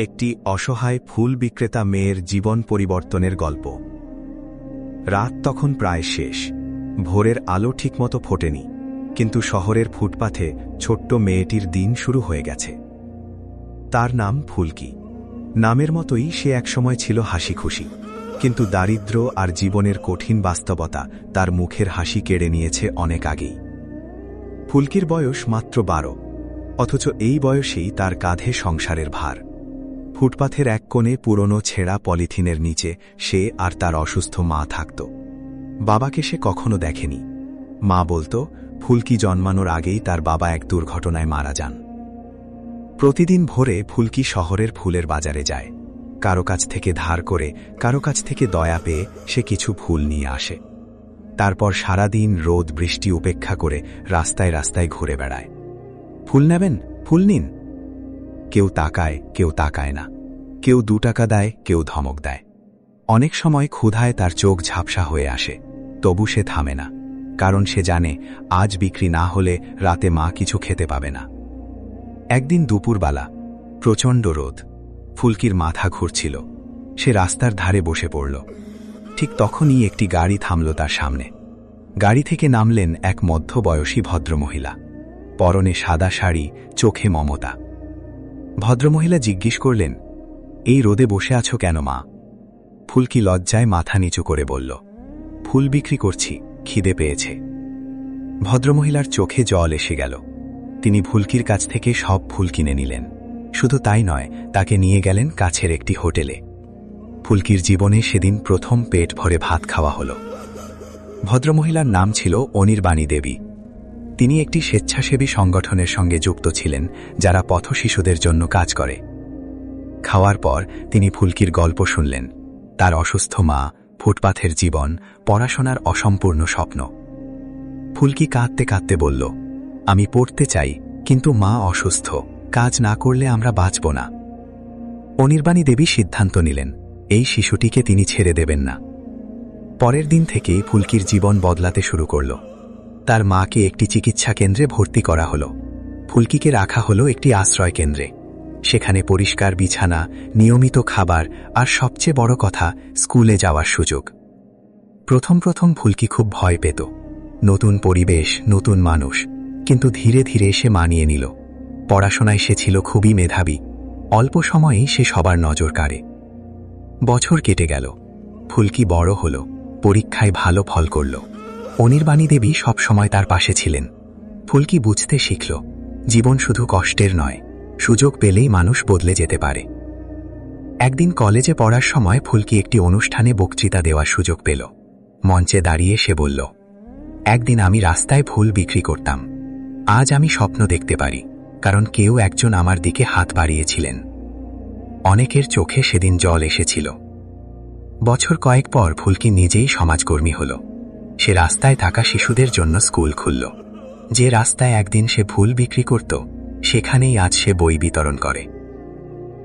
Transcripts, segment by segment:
একটি অসহায় ফুল বিক্রেতা মেয়ের জীবন পরিবর্তনের গল্প। রাত তখন প্রায় শেষ। ভোরের আলো ঠিকমতো ফোটেনি, কিন্তু শহরের ফুটপাথে ছোট্ট মেয়েটির দিন শুরু হয়ে গেছে। তার নাম ফুলকি। নামের মতোই সে একসময় ছিল হাসি খুশি কিন্তু দারিদ্র্য আর জীবনের কঠিন বাস্তবতা তার মুখের হাসি কেড়ে নিয়েছে অনেক আগেই। ফুলকির বয়স মাত্র বারো, অথচ এই বয়সেই তার কাঁধে সংসারের ভার। ফুটপাথের এক কোণে পুরনো ছেঁড়া পলিথিনের নিচে সে আর তার অসুস্থ মা থাকত। বাবাকে সে কখনো দেখেনি। মা বলতো, ফুলকি জন্মানোর আগেই তার বাবা এক দুর্ঘটনায় মারা যান। প্রতিদিন ভোরে ফুলকি শহরের ফুলের বাজারে যায়। কারও কাছ থেকে ধার করে, কারও কাছ থেকে দয়া পেয়ে সে কিছু ফুল নিয়ে আসে। তারপর সারাদিন রোদ, বৃষ্টি উপেক্ষা করে রাস্তায় রাস্তায় ঘুরে বেড়ায়। ফুল নেবেন? ফুল নিন। কেউ তাকায় কেউ তাকায় না। কেউ দু টাকা দেয়, কেউ ধমক দেয়। অনেক সময় ক্ষুধায় তার চোখ ঝাপসা হয়ে আসে। তবু সে থামে না। কারণ সে জানে, আজ বিক্রি না হলে রাতে মা কিছু খেতে পাবে না। একদিন দুপুরবেলা, প্রচণ্ড রোদ। ফুলকির মাথা ঘুরছিল। সে রাস্তার ধারে বসে পড়ল। ঠিক তখনই একটি গাড়ি থামল তার সামনে। গাড়ি থেকে নামলেন এক মধ্যবয়সী ভদ্রমহিলা। পরনে সাদা শাড়ি, চোখে মমতা। ভদ্রমহিলা জিজ্ঞেস করলেন, এই রোদে বসে আছো কেন মা? ফুলকি লজ্জায় মাথা নিচু করে বলল, ফুল বিক্রি করছি, খিদে পেয়েছে। ভদ্রমহিলার চোখে জল এসে গেল। তিনি ফুলকির কাছ থেকে সব ফুল কিনে নিলেন। শুধু তাই নয়, তাকে নিয়ে গেলেন কাছের একটি হোটেলে। ফুলকির জীবনে সেদিন প্রথম পেট ভরে ভাত খাওয়া হল। ভদ্রমহিলার নাম ছিল অনির্বাণী দেবী। তিনি একটি স্বেচ্ছাসেবী সংগঠনের সঙ্গে যুক্ত ছিলেন, যারা পথ শিশুদের জন্য কাজ করে। খাওয়ার পর তিনি ফুলকির গল্প শুনলেন। তার অসুস্থ মা, ফুটপাথের জীবন, পড়াশোনার অসম্পূর্ণ স্বপ্ন। ফুলকি কাঁদতে কাঁদতে বলল, আমি পড়তে চাই, কিন্তু মা অসুস্থ, কাজ না করলে আমরা বাঁচব না। অনির্বাণী দেবী সিদ্ধান্ত নিলেন, এই শিশুটিকে তিনি ছেড়ে দেবেন না। পরের দিন থেকেই ফুলকির জীবন বদলাতে শুরু করল। তার মাকে একটি চিকিৎসা কেন্দ্রে ভর্তি করা হল। ফুলকিকে রাখা হলো একটি আশ্রয় কেন্দ্রে। সেখানে পরিষ্কার বিছানা, নিয়মিত খাবার আর সবচেয়ে বড় কথা, স্কুলে যাওয়ার সুযোগ। প্রথম প্রথম ফুলকি খুব ভয় পেত। নতুন পরিবেশ, নতুন মানুষ, কিন্তু ধীরে ধীরে সে মানিয়ে নিল। পড়াশোনায় সে ছিল খুবই মেধাবী। অল্প সময়েই সে সবার নজর কাড়ে। বছর কেটে গেল। ফুলকি বড় হল। পরীক্ষায় ভালো ফল করল। অনির্বাণী দেবী সবসময় তার পাশে ছিলেন। ফুলকি বুঝতে শিখল, জীবন শুধু কষ্টের নয়, সুযোগ পেলেই মানুষ বদলে যেতে পারে। একদিন কলেজে পড়ার সময় ফুলকি একটি অনুষ্ঠানে বক্তৃতা দেওয়ার সুযোগ পেল। মঞ্চে দাঁড়িয়ে সে বলল, একদিন আমি রাস্তায় ফুল বিক্রি করতাম। আজ আমি স্বপ্ন দেখতে পারি, কারণ কেউ একজন আমার দিকে হাত বাড়িয়েছিলেন। অনেকের চোখে সেদিন জল এসেছিল। বছর কয়েক পর ফুলকি নিজেই সমাজকর্মী হল। সে রাস্তায় থাকা শিশুদের জন্য স্কুল খুলল। যে রাস্তায় একদিন সে ফুল বিক্রি করত, সেখানেই আজ সে বই বিতরণ করে।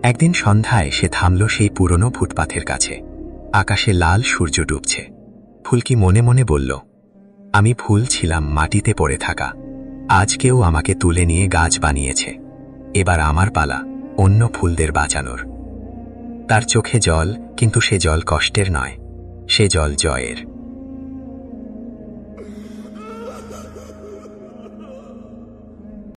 একদিন সন্ধ্যায় সে থামল সেই পুরনো ফুটপাথের কাছে। আকাশে লাল সূর্য ডুবছে। ফুলকি মনে মনে বলল, আমি ফুল ছিলাম, মাটিতে পড়ে থাকা। আজ কেউ আমাকে তুলে নিয়ে গাছ বানিয়েছে। এবার আমার পালা, অন্য ফুলদের বাঁচানোর। তার চোখে জল, কিন্তু সে জল কষ্টের নয়, সে জল জয়ের।